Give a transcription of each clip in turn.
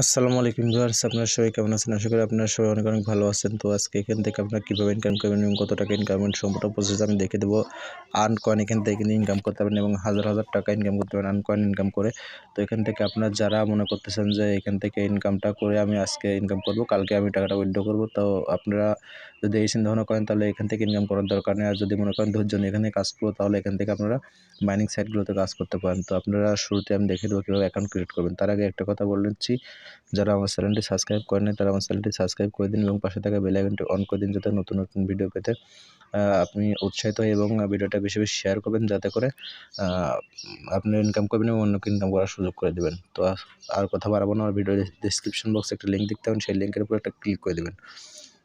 আসসালামু আলাইকুম ভিউয়ার্স, আপনারা সবাই কেমন আছেন? আশা করি আপনারা সবাই অনেক অনেক ভালো আছেন। তো আজকে এখান থেকে আপনারা কীভাবে ইনকাম করবেন এবং কত টাকা ইনকাম করবেন সম্পূর্ণ প্রসেস আমি দেখে দেবো। কয়েন এখান থেকে ইনকাম করতে পারেন এবং হাজার হাজার টাকা ইনকাম করতে পারেন আর্ন কয়েন ইনকাম করে। তো এখান থেকে আপনার যারা মনে করতেছেন যে এখান থেকে ইনকামটা করে আমি আজকে ইনকাম করব, কালকে আমি টাকাটা উইথড্র করব, তো আপনারা যদি এই চিন্তা ভাবনা করেন তাহলে এখান থেকে ইনকাম করার দরকার নেই। আর যদি মনে করেন ধৈর্য এখানে কাজ করব তাহলে এখান থেকে আপনারা মাইনিং সাইটগুলোতে কাজ করতে পারেন। তো আপনারা শুরুতে আমি দেখে দেবো কীভাবে অ্যাকাউন্ট ক্রিয়েট করবেন। তার আগে একটা কথা বলে নিচ্ছি যারা আমার চ্যানেলটি সাবস্ক্রাইব করেন তারা আমার চ্যানেলটি সাবস্ক্রাইব করে দিন এবং পাশে থাকা বেল আইকনটি অন করে দিন যাতে নতুন নতুন ভিডিও পেতে আপনি উৎসাহিত এবং ভিডিওটা বেশি বেশি শেয়ার করবেন যাতে করে আপনি ইনকাম করবেন এবং অন্যকে ইনকাম করার সুযোগ করে দেবেন। তো আর কথা বাড়াবো না, আমার ভিডিও ডিসক্রিপশন বক্সে একটা লিঙ্ক দেখতে পাবেন সেই লিঙ্কের উপর একটা ক্লিক করে দেবেন।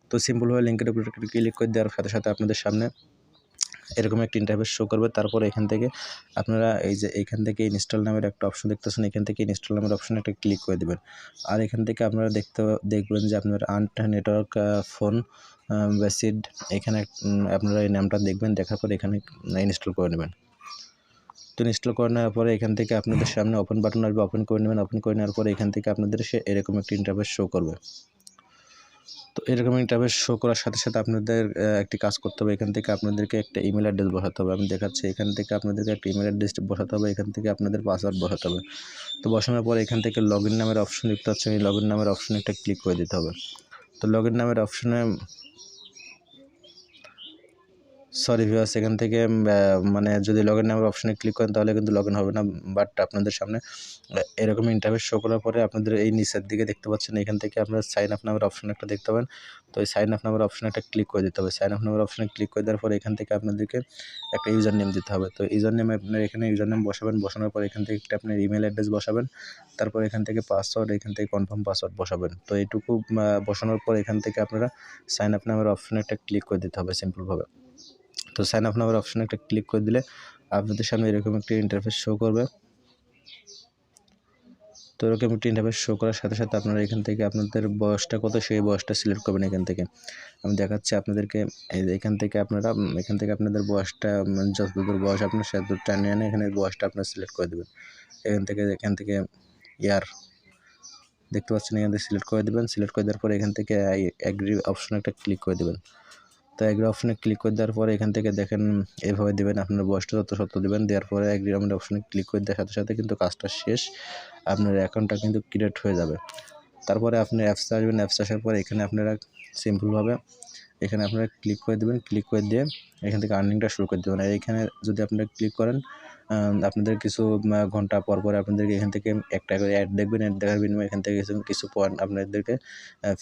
তো সিম্পলভাবে লিঙ্কের উপর ক্লিক করে দেওয়ার সাথে সাথে আপনাদের সামনে এরকম একটা ইন্টারফেস শো করবে। তারপর এখান থেকে আপনারা এই যে এখান থেকে ইনস্টল নামের একটা অপশন দেখতেছেন, এখান থেকে ইনস্টল নামের অপশন একটা ক্লিক করে দেবেন। আর এখান থেকে আপনারা দেখতে দেখবেন যে আপনার আন্ট নেটওয়ার্ক ফোন বেসিড এখানে আপনারা এই নামটা দেখবেন, দেখার পর এখানে ইনস্টল করে নেবেন। তো ইনস্টল করে নেওয়ার পরে এখান থেকে আপনাদের সামনে ওপেন বাটন আসবে ওপেন করে নেবেন ওপেন করে নেওয়ার পরে এখান থেকে আপনাদের সে এরকম একটা ইন্টারফেস শো করবে। তো এরকম ইন্টারভেস শো করার সাথে সাথে আপনাদের একটি কাজ করতে হবে। এখান থেকে আপনাদেরকে একটা ইমেল অ্যাড্রেস বসাতে হবে। আমি দেখাচ্ছি, এখান থেকে আপনাদেরকে একটা ইমেল অ্যাড্রেস বসাতে হবে। এখান থেকে আপনাদের পাসওয়ার্ড বসাতে হবে। তো বসানোর পর এখান থেকে লগ নামের অপশন দেখতে পাচ্ছি আমি লগ নামের অপশনে একটা ক্লিক করে দিতে হবে। তো লগ নামের অপশনে সরি ভিউয়ার্স এখান থেকে মানে যদি লগ ইন নামের অপশনে ক্লিক করেন, তাহলে কিন্তু লগ ইন হবে না বাট আপনাদের সামনে এরকম ইন্টারভিউ শো করার পরে আপনাদের এই নিচের দিকে দেখতে পাচ্ছেন, এখান থেকে আপনারা সাইন আপ নামের অপশন একটা দেখতে পাবেন। তো এই সাইন আপ নামের অপশনে একটা ক্লিক করে দিতে হবে। সাইন আপ নামের অপশনে ক্লিক করে দেওয়ার পরে এখান থেকে আপনাদেরকে একটা ইউজার নেম দিতে হবে। তো ইউজার নেম আপনার এখানে ইউজার নেম বসাবেন, বসানোর পর এখান থেকে একটা আপনার ইমেল অ্যাড্রেস বসাবেন, তারপর এখান থেকে পাসওয়ার্ড এখান থেকে কনফার্ম পাসওয়ার্ড বসাবেন। তো এইটুকু বসানোর পর এখান থেকে আপনারা সাইন আপ নামের অপশনে একটা ক্লিক করে দিতে হবে সিম্পলভাবে তো সাইন আপ নামের অপশানে একটা ক্লিক করে দিলে আপনাদের সামনে এরকম একটি ইন্টারফেস শো করবে। তো এরকম একটি ইন্টারফেস শো করার সাথে সাথে আপনারা এখান থেকে আপনাদের বয়সটা কত, সেই বয়সটা সিলেক্ট করবেন এখান থেকে। আমি দেখাচ্ছি আপনাদেরকে এখান থেকে আপনারা এখান থেকে আপনাদের বয়সটা যতদূর বয়স আপনার সেতদূর টানে আনে এখানে বয়সটা আপনার সিলেক্ট করে দেবেন। এখান থেকে এখান থেকে ইয়ার দেখতে পাচ্ছেন, এখান থেকে সিলেক্ট করে দেবেন। সিলেক্ট করে দেওয়ার পরে এখান থেকে অ্যাগ্রি অপশন একটা ক্লিক করে দেবেন। তো এগ্রি অপশনে ক্লিক করে দেওয়ার পরে এখান থেকে দেখেন এইভাবে দেবেন, আপনার বয়সটা যত সত্য দেবেন, দেওয়ার পরে এগ্রিমেন্ট অপশনে ক্লিক করে দেওয়ার সাথে সাথে কিন্তু কাজটা শেষ, আপনার অ্যাকাউন্টটা কিন্তু ক্রিয়েট হয়ে যাবে। তারপরে আপনি অ্যাপসে আসবেন অ্যাপস আসার পরে এখানে আপনারা সিম্পলভাবে এখানে আপনারা ক্লিক করে দেবেন ক্লিক করে দিয়ে এখান থেকে আর্নিংটা শুরু করে দেবেন। আর এখানে যদি আপনারা ক্লিক করেন আপনাদের কিছু ঘণ্টা পর পরে আপনাদেরকে এখান থেকে একটা করে অ্যাড দেখবেন অ্যাড দেখার বিনিময়ে এখান থেকে কিছু কিছু পয়েন্ট আপনাদেরকে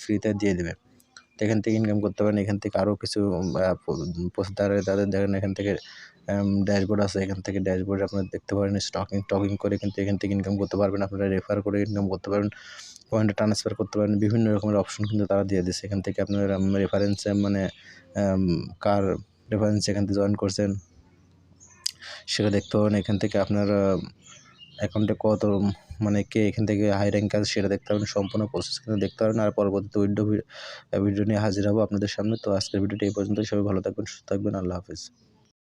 ফ্রিতে দিয়ে দেবে। এখান থেকে ইনকাম করতে পারেন, এখান থেকে আরও কিছু তাদের তাদের দেখেন এখান থেকে ড্যাশবোর্ড আছে, এখান থেকে ড্যাশবোর্ডে আপনারা দেখতে পারেন স্টকিং টকিং করে কিন্তু এখান থেকে ইনকাম করতে পারবেন, আপনারা রেফার করে ইনকাম করতে পারবেন পয়েন্টে ট্রান্সফার করতে পারেন বিভিন্ন রকমের অপশন কিন্তু তারা দিয়ে দিচ্ছে এখান থেকে আপনার রেফারেন্সে মানে কার রেফারেন্স এখান থেকে জয়েন করছেন, সেটা দেখতে পাবেন এখান থেকে আপনার অ্যাকাউন্টে কত মানে কে এখান থেকে হাই র্যাঙ্ক আছে সেটা দেখতে পাবেন সম্পূর্ণ প্রসেস কিন্তু দেখতে পারেন আর পরবর্তীতে উইন্ডো ভিডিও নিয়ে হাজির হব আপনাদের সামনে। তো আজকের ভিডিওটি এই পর্যন্ত সবাই ভালো থাকবেন, সুস্থ থাকবেন। আল্লাহ হাফিজ।